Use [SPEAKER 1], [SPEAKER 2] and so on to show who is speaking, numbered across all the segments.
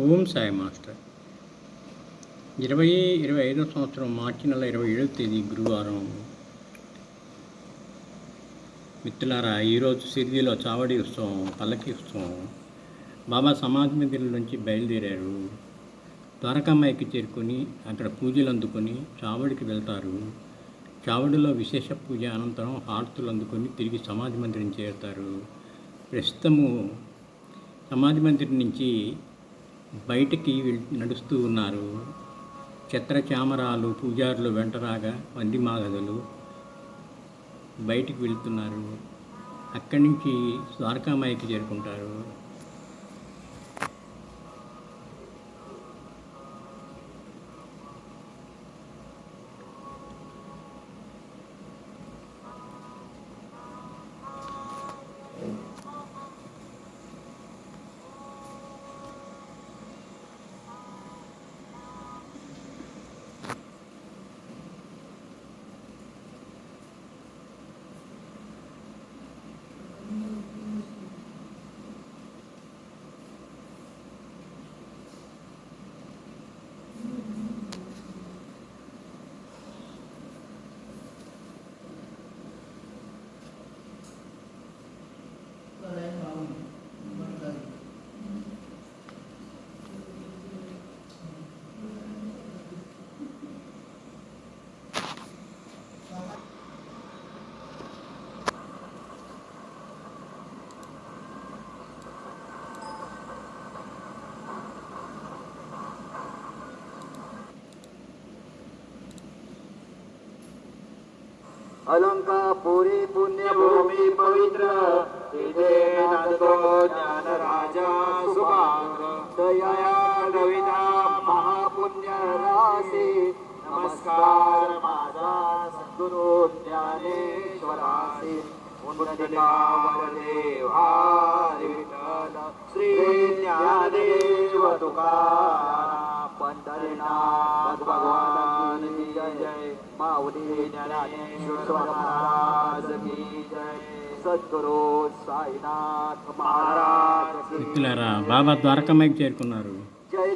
[SPEAKER 1] Om Sai master. ఇరవై ఇరవై ఐదో సంవత్సరం మార్చి నెల ఇరవై ఏడవ తేదీ గురువారం. మిత్రులారా ఈరోజు సిరిదిలో చావడి ఉత్సవం పల్లకి ఉత్సవం. బాబా సమాధి మందిరం నుంచి బయలుదేరారు. ద్వారకామాయికి చేరుకొని అక్కడ పూజలు అందుకొని చావడికి వెళ్తారు. చావడిలో విశేష పూజ అనంతరం హారతులు అందుకొని తిరిగి సమాధి మందిరం చేరుతారు. ప్రస్తుతము సమాధి మందిరం నుంచి బయటికి వెళ్- నడుస్తూ ఉన్నారు. చెత్రచామరాలు పూజారులు వెంటరాగా వందిమాగదులు బయటికి వెళ్తున్నారు. అక్కడి నుంచి ద్వారకామాయికి చేరుకుంటారు.
[SPEAKER 2] अलंकापुरी पुण्यभूमी पवित्र। तिथे नांदतो ज्ञान राजा सुभाग दया महापुण्य नमस्कार ज्ञानेश्वरासी श्री ज्ञानदेव भगवान जय जय माऊली ज्ञानेश्वर महाराज की जय सद्गुरु साईनाथ महाराज की
[SPEAKER 1] మిత్రులారా బాబా ద్వారకామాయికి చేరుకున్నారు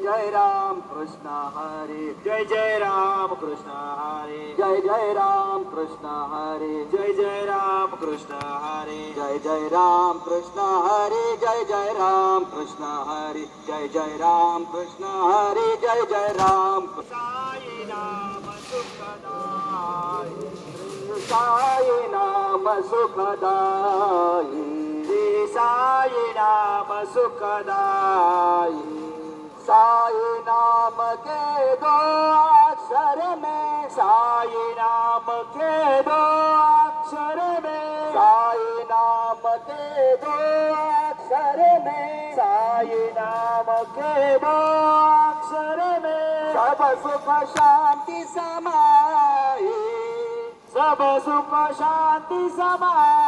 [SPEAKER 2] जय राम कृष्ण हरे। जय जय राम कृष्ण हरे। जय जय राम कृष्ण हरे। जय जय राम कृष्ण हरे। जय जय राम कृष्ण हरे। जय जय राम कृष्ण हरे। जय जय राम कृष्ण हरे। जय जय राम साई नाम सुखदाय साई नाम सुखदाई। साई नाम सुखदाई। साई नाम के दो अक्षर में साई नाम के दो अक्षर में साई नाम के दो अक्षर में साई नाम के दो अक्षर में। सब सुख शांति समाई सब सुख शांति समाई।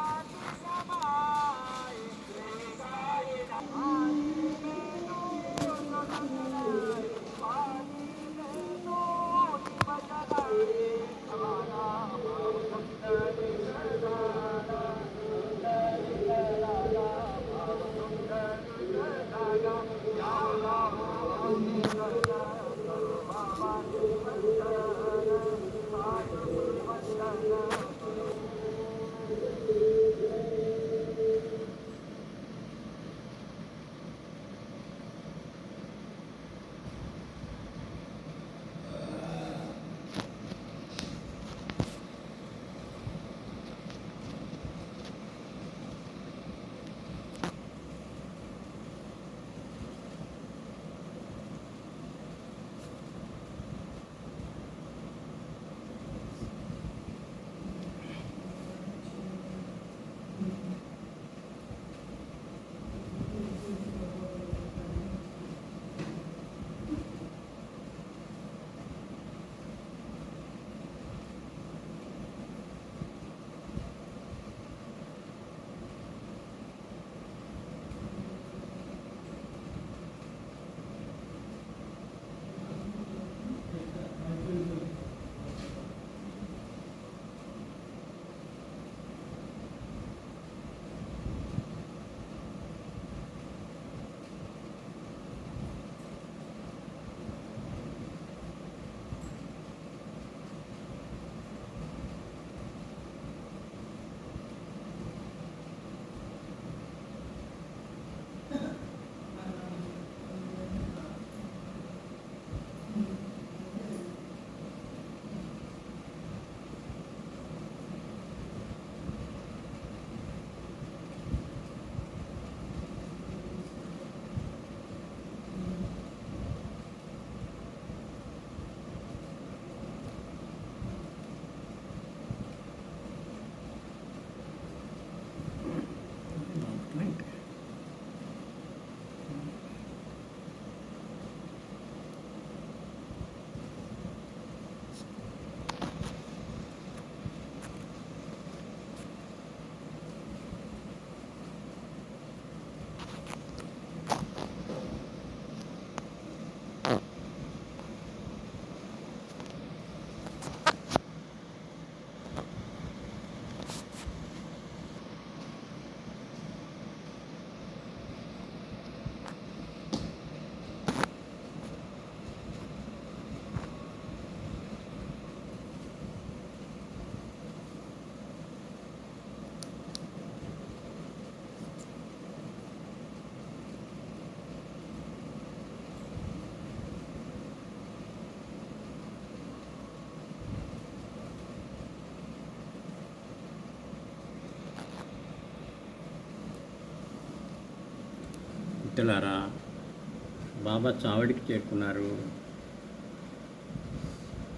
[SPEAKER 1] మిత్రులారా బాబా చావడికి చేరుకున్నారు.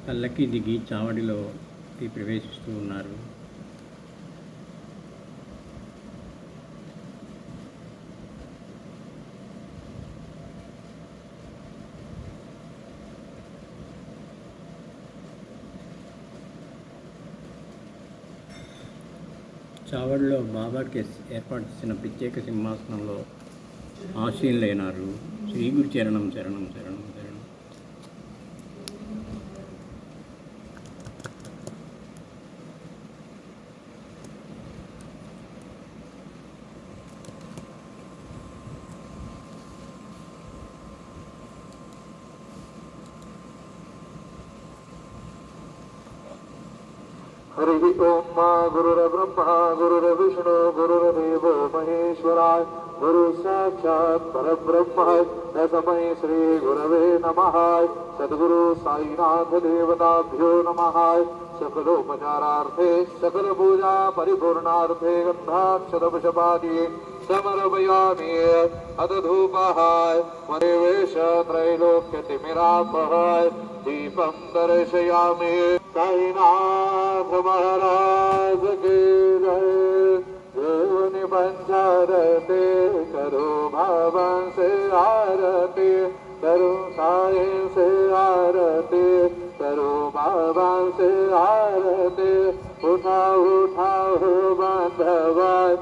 [SPEAKER 1] పల్లకి దిగి చావడిలో ప్రవేశిస్తూ ఉన్నారు. చావడిలో బాబాకి ఏర్పాటు చేసిన ప్రత్యేక సింహాసనంలో ఆశీనులైనారు. శ్రీ గురు చరణం. శరణం శరణం శరణం
[SPEAKER 3] हरि ओम गुरुर्ब्रह्मा, गुरुर्विष्णु, गुरुर्देवो महेश्वराय। गुरु साक्षात् परब्रह्म तस्मै श्री गुरवे नमः सद्गुरु साईनाथ देवताभ्यो नमः सकलोपचारार्थे सकल पूजा परिपूर्णार्थे गन्धाक्षरवशपादि समर्पयामि अदधूपः मदेवेश त्रैलोक्यतिमिरापः दीपं दर्शयामि। साईनाथ महाराज की जय देवनि पंचारते करो भवन से आरती करो साई से आरती करो बाबा से आरती उठा उठा हो बांधवाय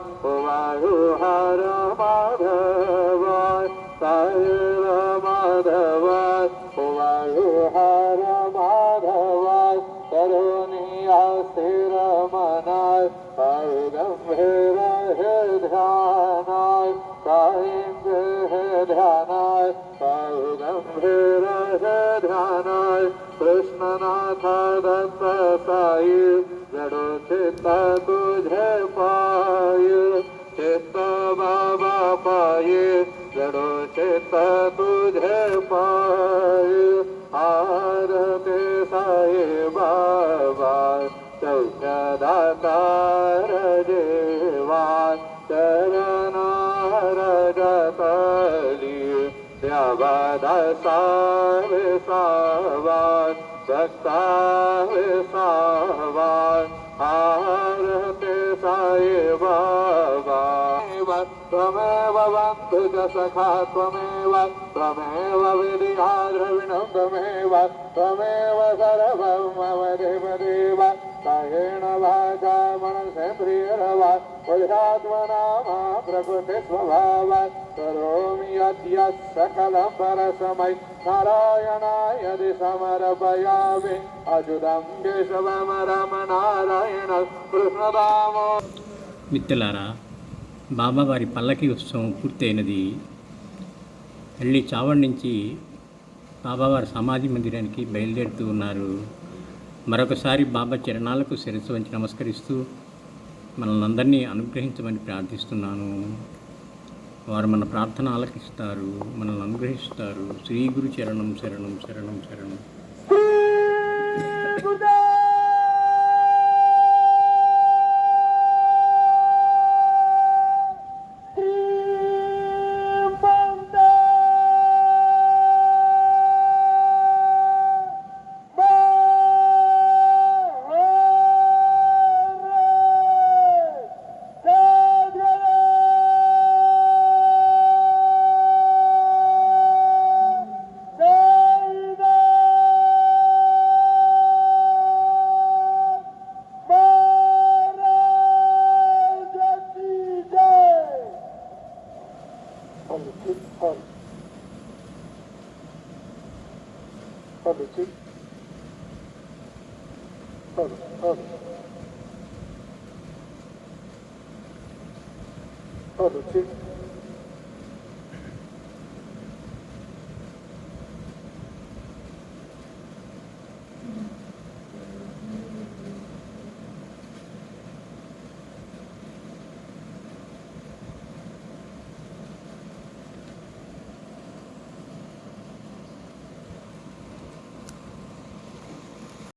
[SPEAKER 3] चित्त तुझे पाय चित्त बाबा पाये जडो चित्त तुझे पाय त्वमेव बन्धु च सखा त्वमेव त्वमेव विधियाद्रविणं त्वमेव त्वमेव सर्वं मम वज्रात्मना मा प्रकृतिस्वभाव करोमि यद्यत् सकलं परसमै नारायणाय यदि समर्पयामि अच्युतं केशवं रमनारायण कृष्णदामो
[SPEAKER 1] మిత్రులారా బాబా వారి పల్లకి ఉత్సవం పూర్తయినది మళ్ళీ చావడి నుంచి బాబావారి సమాధి మందిరానికి బయలుదేరుతూ ఉన్నారు మరొకసారి బాబా చరణాలకు శిరస్సు వంచి నమస్కరిస్తూ మనల్ని అందరినీ అనుగ్రహించమని ప్రార్థిస్తున్నాను. వారు మన ప్రార్థన ఆలకిస్తారు మనల్ని అనుగ్రహిస్తారు. శ్రీ గురు చరణం శరణం శరణం. శరణం
[SPEAKER 3] হচ্ছে